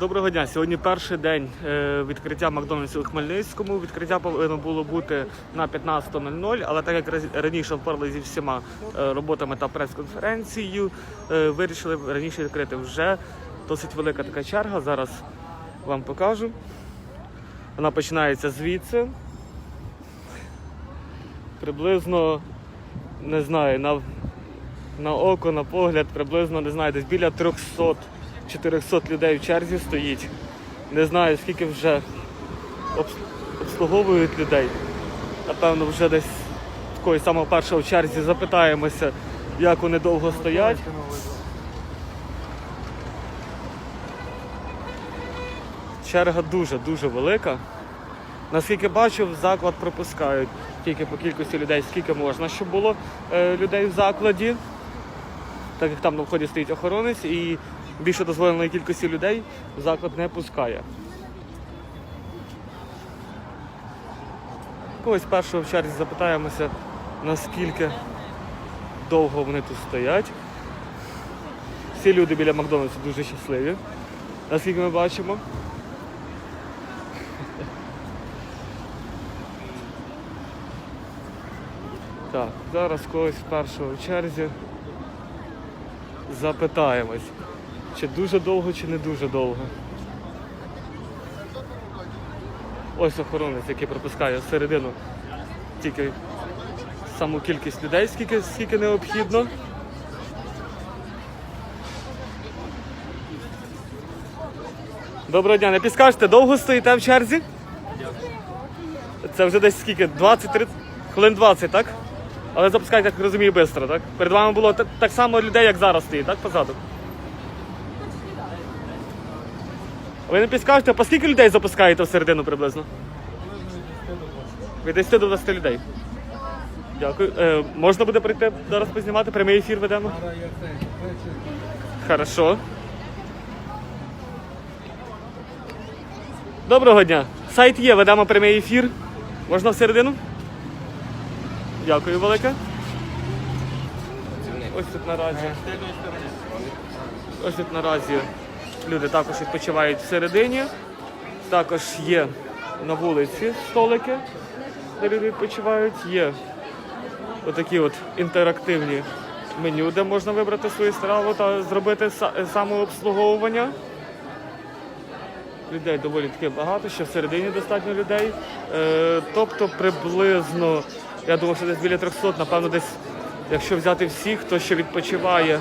Доброго дня. Сьогодні перший день е, відкриття Макдональдсу у Хмельницькому. Відкриття повинно було бути на 15.00, але так як раніше впорали зі всіма е, роботами та прес-конференцією, е, вирішили раніше відкрити вже досить велика така черга. Зараз вам покажу. Вона починається звідси. Приблизно, не знаю, на, на око, на погляд, приблизно, не знаю, десь біля 300 400 людей в черзі стоїть. Не знаю, скільки вже обслуговують людей. Напевно, вже десь такої самого першого в черзі запитаємося, як вони довго стоять. Черга дуже-дуже велика. Наскільки бачу, в заклад пропускають тільки по кількості людей, скільки можна, щоб було е, людей в закладі так як там на вході стоїть охоронець і більше дозволеної кількості людей заклад не пускає. Когось першого в черзі запитаємося, наскільки довго вони тут стоять. Всі люди біля Макдональдсу дуже щасливі, наскільки ми бачимо. Так, зараз когось першого в черзі запитаємось, чи дуже довго, чи не дуже довго. Ось охоронець, який пропускає всередину тільки саму кількість людей, скільки, скільки необхідно. Доброго дня, не підскажете, довго стоїте в черзі? Це вже десь скільки? 20-30 хвилин 20, так? Але запускають, як розумію, швидко, так? Перед вами було так, так само людей, як зараз стоїть, так, позаду? Ви не підскажете, по скільки людей запускаєте всередину приблизно? Від 10 до 20 людей. Дякую. Е, можна буде прийти зараз познімати, прямий ефір ведемо? Хорошо. Доброго дня. Сайт є, ведемо прямий ефір. Можна всередину? Дякую велике. Ось тут наразі. Ось тут наразі люди також відпочивають всередині. Також є на вулиці столики, де люди відпочивають. Є отакі от інтерактивні меню, де можна вибрати свою страву та зробити самообслуговування. Людей доволі таки багато, ще всередині достатньо людей. Е, тобто приблизно, я думаю, що десь біля 300, напевно, десь, якщо взяти всіх, хто ще відпочиває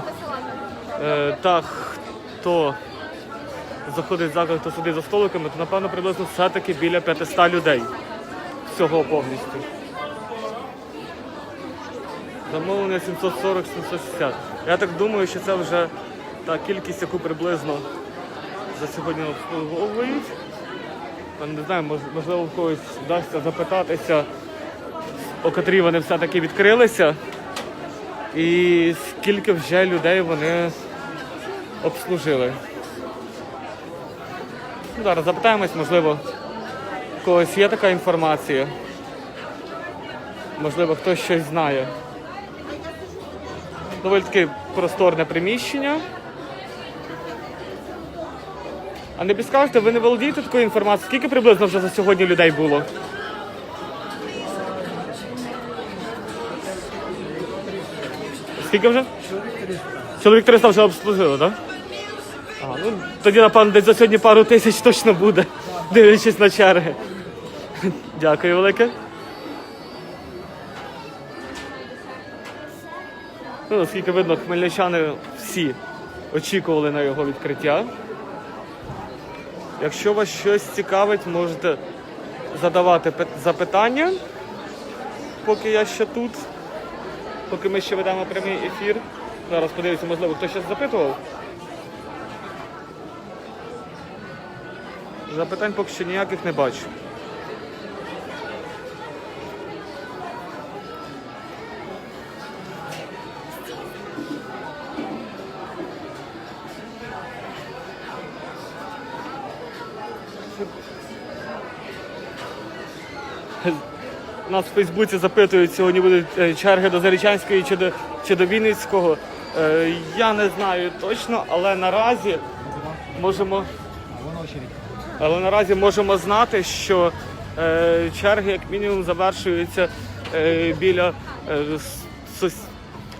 е, та хто заходить заклад, хто сидить за столиками, то напевно приблизно все-таки біля 500 людей. Всього повністю. Замовлення 740-760. Я так думаю, що це вже та кількість, яку приблизно за сьогодні обслуговують. Не знаю, можливо, в когось вдасться запитатися, о котрій вони все-таки відкрилися, і скільки вже людей вони обслужили. Ну, Зараз запитаємось, можливо, когось є така інформація. Можливо, хтось щось знає. Доволі таки просторне приміщення. А не підскажете, ви не володієте такою інформацією? Скільки приблизно вже за сьогодні людей було? Скільки вже? Чоловік 300 вже обслужили, так? Тоді, напевно, десь за сьогодні пару тисяч точно буде, дивлячись на черги. Дякую велике. Ну, наскільки видно, хмельничани всі очікували на його відкриття. Якщо вас щось цікавить, можете задавати запитання, поки я ще тут, поки ми ще ведемо прямий ефір. Зараз подивимося, можливо, хто щось запитував. Запитань поки що ніяких не бачу. Нас в Фейсбуці запитують, сьогодні будуть е, черги до Зарічанської чи до, чи до Вінницького. Е, Я не знаю точно, але наразі можемо. Але наразі можемо знати, що е, черги як мінімум завершуються е, біля, е, сус,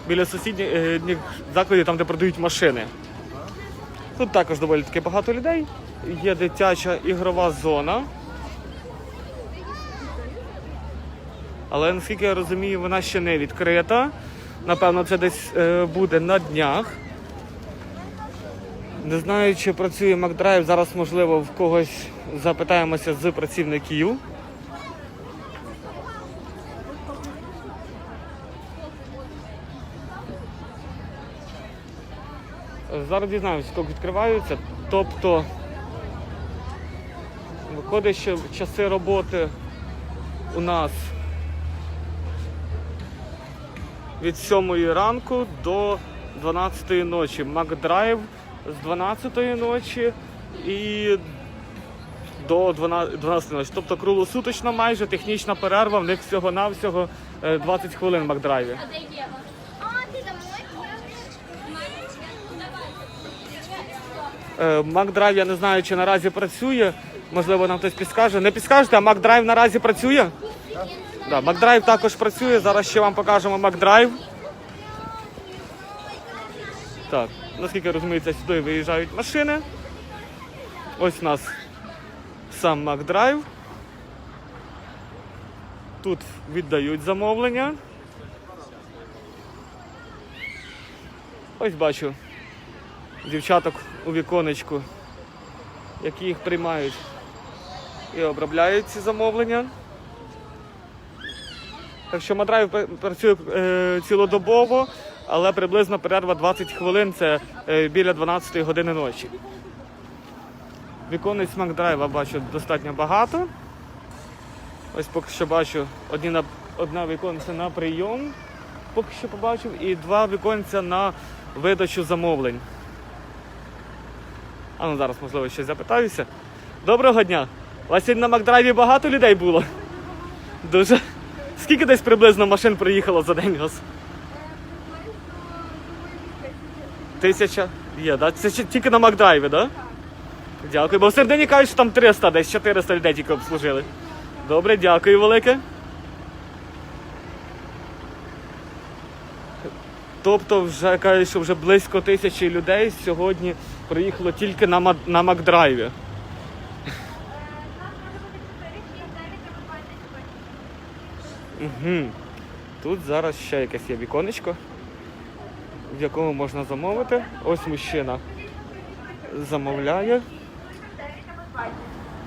біля сусідніх е, закладів, там де продають машини. Тут також доволі таки багато людей. Є дитяча ігрова зона. Але наскільки я розумію, вона ще не відкрита. Напевно, це десь е, буде на днях. Не знаю, чи працює Макдрайв. Зараз, можливо, в когось запитаємося з працівників. Зараз дізнаємося, коли відкриваються. Тобто, виходить, що часи роботи у нас від 7 ранку до 12 ночі. Макдрайв з 12 ночі і до 12 12 ночі. Тобто круглосуточна майже технічна перерва, в них всього-навсього е, 20 хвилин в Макдрайві. Е, Макдрайв, я не знаю, чи наразі працює. Можливо, нам хтось підскаже. Не підскажете, а Макдрайв наразі працює? Да, Макдрайв також працює. Зараз ще вам покажемо Макдрайв. Так, наскільки я сюди виїжджають машини. Ось у нас сам Макдрайв. Тут віддають замовлення. Ось бачу дівчаток у віконечку, які їх приймають і обробляють ці замовлення. Так що Мадрайв працює е, цілодобово, але приблизно перерва 20 хвилин це е, біля 12 години ночі. Віконець Макдрайва бачу достатньо багато. Ось поки що бачу одні на, одна віконця на прийом, поки що побачив, і два віконця на видачу замовлень. А ну зараз, можливо, щось запитаюся. Доброго дня! У вас сьогодні на Макдрайві багато людей було? Дуже. Скільки десь приблизно машин приїхало за день у вас? Тисяча? Є, да? Це тільки на Макдрайві, да? Дякую. Бо в середині кажуть, що там 300, десь 400 людей тільки обслужили. Добре, дякую велике. Тобто вже кажуть, що вже близько тисячі людей сьогодні приїхало тільки на, на Макдрайві. Угу. Тут зараз ще якесь є віконечко, в якому можна замовити. Ось мужчина замовляє.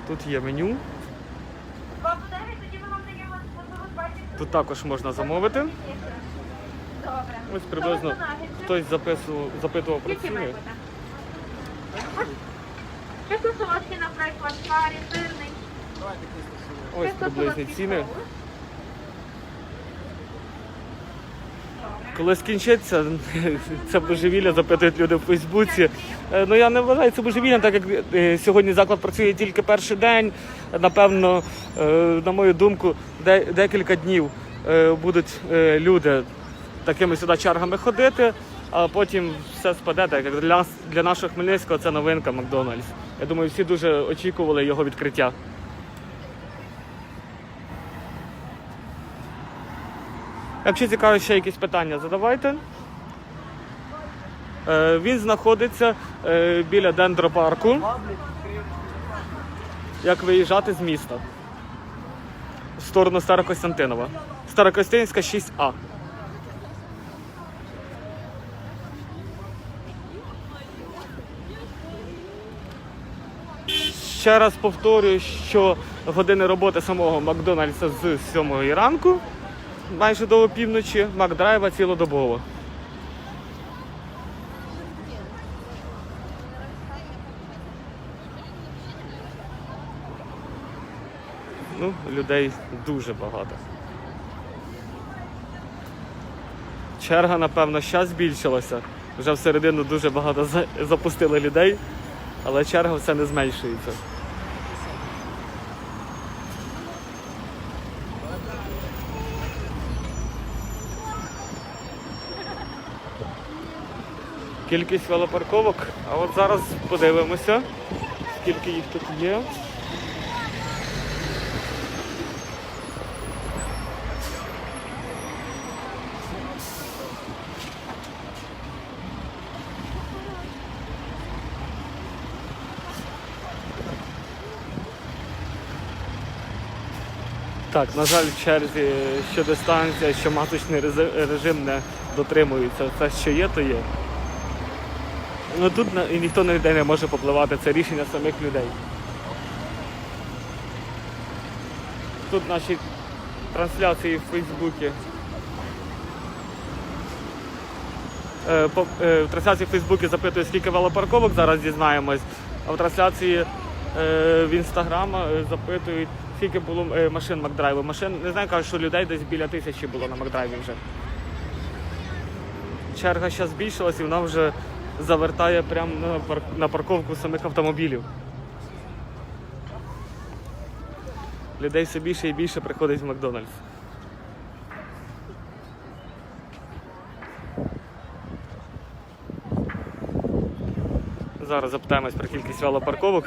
Тут є меню. Тут також можна замовити. Ось приблизно хтось записував, запитував про ціни. Ось приблизні ціни. Коли скінчиться, це божевілля запитують люди в Фейсбуці. Е, Ну я не вважаю це божевіллям, так як е, сьогодні заклад працює тільки перший день. Напевно, е, на мою думку, де- декілька днів будуть люди такими сюди чергами ходити, а потім все спаде. Так як для нас для нашого Хмельницького це новинка Макдональдс. Я думаю, всі дуже очікували його відкриття. Якщо цікаво ще якісь питання, задавайте. Е, Він знаходиться е, біля дендропарку. Як виїжджати з міста в сторону Старокостянтинова. Старокостянтинська 6А. Ще раз повторюю, що години роботи самого Макдональдса з 7 ранку майже до опівночі, Макдрайва цілодобово. Ну, людей дуже багато. Черга, напевно, ще збільшилася. Вже всередину дуже багато запустили людей, але черга все не зменшується. Кількість велопарковок. А от зараз подивимося, скільки їх тут є. Так, на жаль, в черзі що дистанція, що масочний рези- режим не дотримується. Це що є, то є. Ну тут ніхто ніде не може попливати, це рішення самих людей. Тут наші трансляції в Фейсбуці. Е, е, В трансляції в Фейсбуці запитують, скільки велопарковок зараз дізнаємось, а в трансляції е, в Інстаграм запитують, скільки було машин Макдрайву. Машин, не знаю, кажуть, що людей десь біля тисячі було на Макдрайві вже. Черга зараз збільшилась і вона вже завертає прямо на, парк на парковку самих автомобілів. Людей все більше і більше приходить в Макдональдс. Зараз запитаємось про кількість велопарковок.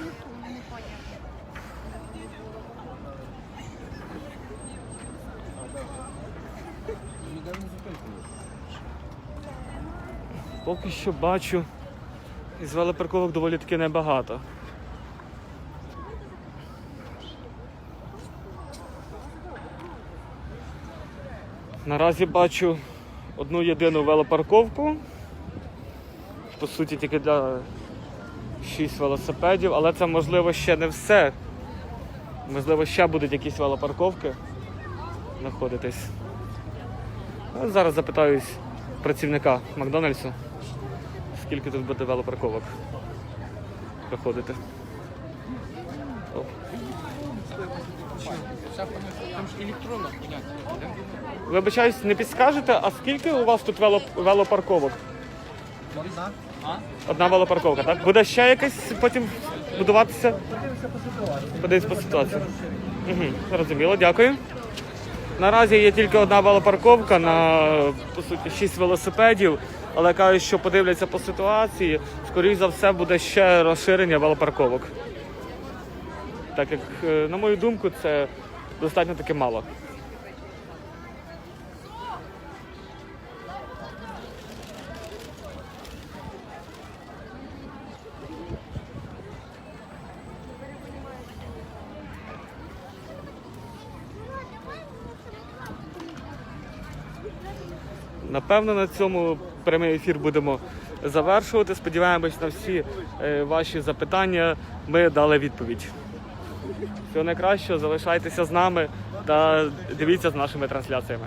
Поки що бачу, із велопарковок доволі таки небагато. Наразі бачу одну єдину велопарковку. По суті, тільки для 6 велосипедів, але це можливо ще не все. Можливо, ще будуть якісь велопарковки знаходитись. Зараз запитаюсь працівника Макдональдсу, скільки тут буде велопарковок проходити. О. Вибачаюсь, не підскажете, а скільки у вас тут вело- велопарковок? Одна велопарковка, так? Буде ще якась потім будуватися? Подивись по ситуації. Угу, зрозуміло, дякую. Наразі є тільки одна велопарковка на по суті 6 велосипедів, але кажуть, що подивляться по ситуації, скоріш за все буде ще розширення велопарковок. Так як, е, на мою думку, це достатньо таки мало. Напевно, на цьому прямий ефір будемо завершувати. Сподіваємось на всі е, ваші запитання. Ми дали відповідь. Всього найкращого, залишайтеся з нами та дивіться з нашими трансляціями.